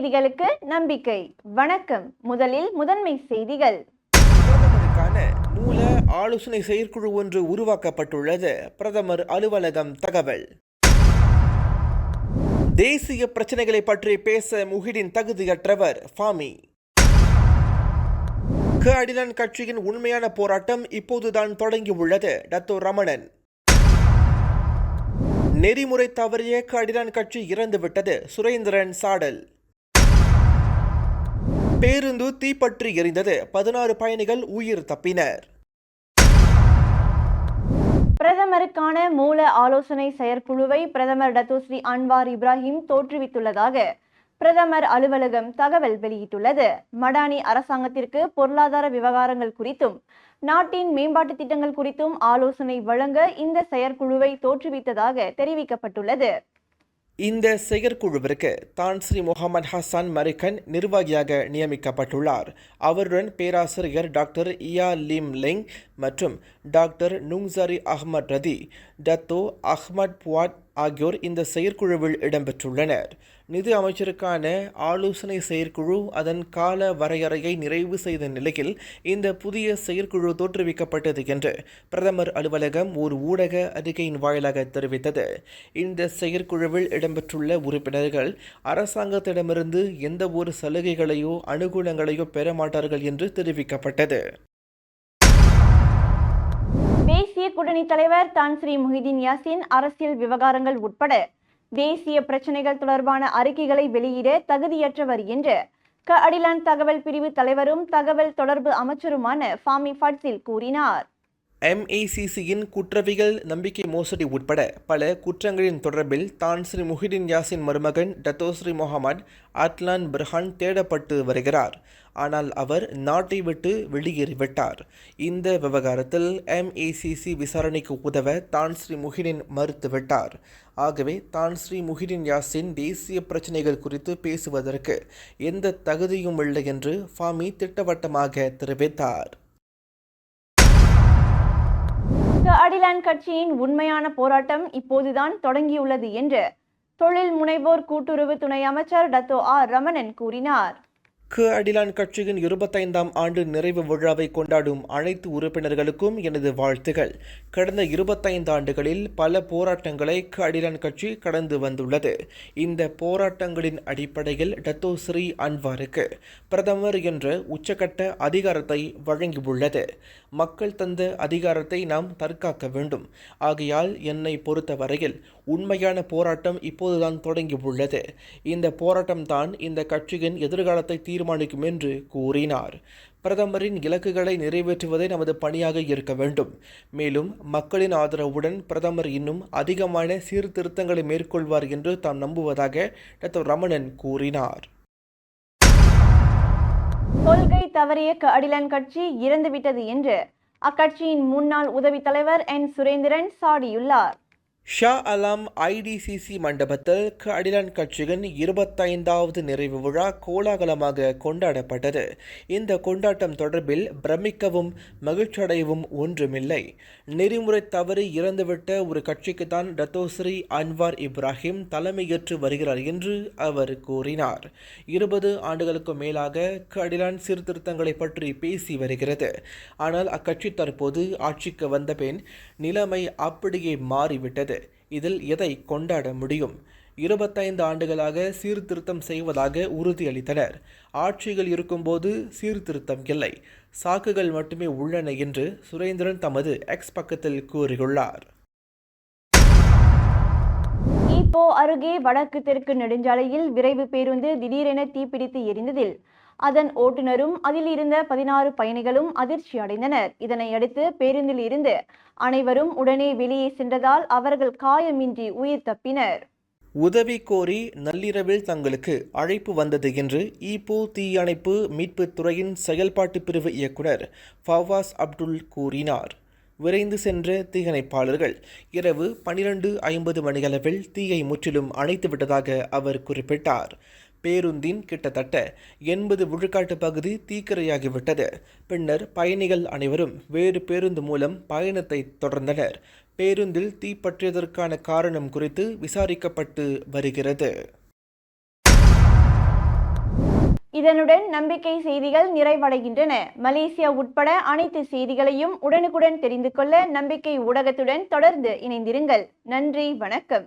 செய்திகளுக்கு நம்பிக்கை. வணக்கம். முதலில் முதன்மை செய்திகள். மூல ஆலோசனை செயற்குழு ஒன்று உருவாக்கப்பட்டுள்ளது. பிரதமர் அலுவலகம் தகவல். தேசிய பிரச்சனைகளை பற்றி பேச முகிடின் தகுதியற்றவர் ஃபாமி. க அடிலன் கட்சியின் உண்மையான போராட்டம் இப்போதுதான் தொடங்கியுள்ளது டத்தோ ரமணன். நெறிமுறை தவறிய க கட்சி இறந்துவிட்டது சுரேந்திரன் சாடல். பேருந்து தீப்பற்றி எரிந்தது. பதினாறு பயணிகள் உயிர் தப்பினர். பிரதமருக்கான மூல ஆலோசனை செயற்குழுவை பிரதமர் டத்தோஸ்ரீ அன்வார் இப்ராஹிம் தோற்றுவித்துள்ளதாக பிரதமர் அலுவலகம் தகவல் வெளியிட்டுள்ளது. மடானி அரசாங்கத்திற்கு பொருளாதார விவகாரங்கள் குறித்தும் நாட்டின் மேம்பாட்டு திட்டங்கள் குறித்தும் ஆலோசனை வழங்க இந்த செயற்குழுவை தோற்றுவித்ததாக தெரிவிக்கப்பட்டுள்ளது. இந்த செயற்குழுவிற்கு தான் ஸ்ரீ முகமது ஹசான் மரிக்கன் நிர்வாகியாக நியமிக்கப்பட்டுள்ளார். அவருடன் பேராசிரியர் டாக்டர் இயா லிம் லெங் மற்றும் doctor Nungsari Ahmad Radhi Datuk Ahmad Fuad ஆகியோர் இந்த செயற்குழுவில் இடம்பெற்றுள்ளனர். நிதி அமைச்சருக்கான ஆலோசனை செயற்குழு அதன் கால வரையறையை நிறைவு செய்த நிலையில் இந்த புதிய செயற்குழு தோற்றுவிக்கப்பட்டது என்று பிரதமர் அலுவலகம் ஒரு ஊடக அறிக்கையின் வாயிலாக தெரிவித்தது. இந்த செயற்குழுவில் இடம்பெற்றுள்ள உறுப்பினர்கள் அரசாங்கத்திடமிருந்து எந்த ஒரு சலுகைகளையோ அனுகூலங்களையோ பெற மாட்டார்கள் என்று தெரிவிக்கப்பட்டது. தேசிய கூட்டணி தலைவர் தான் ஸ்ரீ முஹிதீன் யாசின் அரசியல் விவகாரங்கள் உட்பட தேசிய பிரச்சனைகள் தொடர்பான அறிக்கைகளை வெளியிட தகுதியற்றவர் என்று க அடிலான் தகவல் பிரிவு தலைவரும் தகவல் தொடர்பு அமைச்சருமான ஃபாமி ஃபட்சில் கூறினார். எம்ஏசிசியின் குற்றவியல் நம்பிக்கை மோசடி உட்பட பல குற்றங்களின் தொடர்பில் தான் ஸ்ரீ முஹிடின் யாசின் மருமகன் டத்தோஸ்ரீ முகமது அட்லான் பிரஹான் தேடப்பட்டு வருகிறார். ஆனால் அவர் நாட்டை விட்டு வெளியேறிவிட்டார். இந்த விவகாரத்தில் எம்ஏசிசி விசாரணைக்கு உதவ தான் ஸ்ரீ முஹிடின் மறுத்துவிட்டார். ஆகவே தான் ஸ்ரீ முஹிடின் யாசின் தேசிய பிரச்சனைகள் குறித்து பேசுவதற்கு எந்த தகுதியும் இல்லை என்று ஃபாமி திட்டவட்டமாக தெரிவித்தார். அடிலான் கட்சியின் உண்மையான போராட்டம் இப்போதுதான் தொடங்கியுள்ளது என்று தொழில் முனைவோர் கூட்டுறவு துணை அமைச்சர் டத்தோ ஆர் ரமணன் கூறினார். க அடிலான் கட்சியின் இருபத்தைந்தாம் ஆண்டு நிறைவு விழாவை கொண்டாடும் அனைத்து உறுப்பினர்களுக்கும் எனது வாழ்த்துகள். கடந்த இருபத்தைந்து ஆண்டுகளில் பல போராட்டங்களை க அடிலான் கட்சி கடந்து வந்துள்ளது. இந்த போராட்டங்களின் அடிப்படையில் டத்தோ ஸ்ரீ அன்வாருக்கு பிரதமர் என்ற உச்சகட்ட அதிகாரத்தை வழங்கியுள்ளது. மக்கள் தந்த அதிகாரத்தை நாம் தற்காக்க வேண்டும். ஆகையால் என்னை பொறுத்தவரையில் உண்மையான போராட்டம் இப்போதுதான் தொடங்கியுள்ளது. இந்த போராட்டம்தான் இந்த கட்சியின் எதிர்காலத்தை தீர்மானிக்கும் என்று கூறினார். பிரதமரின் இலக்குகளை நிறைவேற்றுவதே நமது பணியாக இருக்க வேண்டும். மேலும் மக்களின் ஆதரவுடன் பிரதமர் இன்னும் அதிகமான சீர்திருத்தங்களை மேற்கொள்வார் என்று தாம் நம்புவதாக டாக்டர் ரமணன் கூறினார். கொள்கை தவறிய அடிலன் அடிலான் கட்சி இறந்துவிட்டது என்று அக்கட்சியின் முன்னாள் உதவி தலைவர் என். சுரேந்திரன் சாடியுள்ளார். ஷா அலாம் ஐடிசிசி மண்டபத்தில் க அடிலான் கட்சியின் இருபத்தைந்தாவது நிறைவு விழா கோலாகலமாக கொண்டாடப்பட்டது. இந்த கொண்டாட்டம் தொடர்பில் பிரமிக்கவும் மகிழ்ச்சியடையவும் ஒன்றுமில்லை. நெறிமுறை தவறி இறந்துவிட்ட ஒரு கட்சிக்கு தான் டத்தோஸ்ரீ அன்வார் இப்ராஹிம் தலைமையேற்று வருகிறார் என்று அவர் கூறினார். இருபது ஆண்டுகளுக்கு மேலாக அடிலான் சீர்திருத்தங்களை பற்றி பேசி வருகிறது. ஆனால் அக்கட்சி தற்போது ஆட்சிக்கு வந்த பின் நிலைமை அப்படியே மாறிவிட்டது. இதில் எதை கொண்டாட முடியும்? இருபத்தைந்து ஆண்டுகளாக சீர்திருத்தம் செய்வதாக உறுதியளித்தனர். ஆட்சிகள் இருக்கும்போது சீர்திருத்தம் இல்லை. சாக்குகள் மட்டுமே உள்ளன என்று சுரேந்திரன் தமது எக்ஸ் பக்கத்தில் கூறியுள்ளார். இப்போ அருகே வடக்கு தெற்கு நெடுஞ்சாலையில் விரைவு பேருந்து திடீரென தீப்பிடித்து எரிந்ததில் அதன் ஓட்டுநரும் அதில் இருந்த பதினாறு பயணிகளும் அதிர்ச்சி அடைந்தனர். இதனையடுத்து பேருந்தில் இருந்து அனைவரும் உடனே வெளியே சென்றதால் அவர்கள் காயமின்றி உயிர் தப்பினர். உதவி கோரி நள்ளிரவில் தங்களுக்கு அழைப்பு வந்தது என்று ஈப்போ தீயணைப்பு மீட்புத் துறையின் செயல்பாட்டு பிரிவு இயக்குனர் ஃபவாஸ் அப்துல் கூறினார். விரைந்து சென்ற தீயணைப்பாளர்கள் இரவு பனிரெண்டு ஐம்பது மணியளவில் தீயை முற்றிலும் அணைத்து விட்டதாக அவர் குறிப்பிட்டார். பேருந்தின் கிட்டத்தட்ட எண்பது விழுக்காட்டு பகுதி தீக்கிரையாகிவிட்டது. பின்னர் பயணிகள் அனைவரும் வேறு பேருந்து மூலம் பயணத்தை தொடர்ந்தனர். பேருந்தில் தீப்பற்றியதற்கான காரணம் குறித்து விசாரிக்கப்பட்டு வருகிறது. இதனுடன் நம்பிக்கை செய்திகள் நிறைவடைகின்றன. மலேசியா உட்பட அனைத்து செய்திகளையும் உடனுக்குடன் தெரிந்து கொள்ள நம்பிக்கை ஊடகத்துடன் தொடர்ந்து இணைந்திருங்கள். நன்றி வணக்கம்.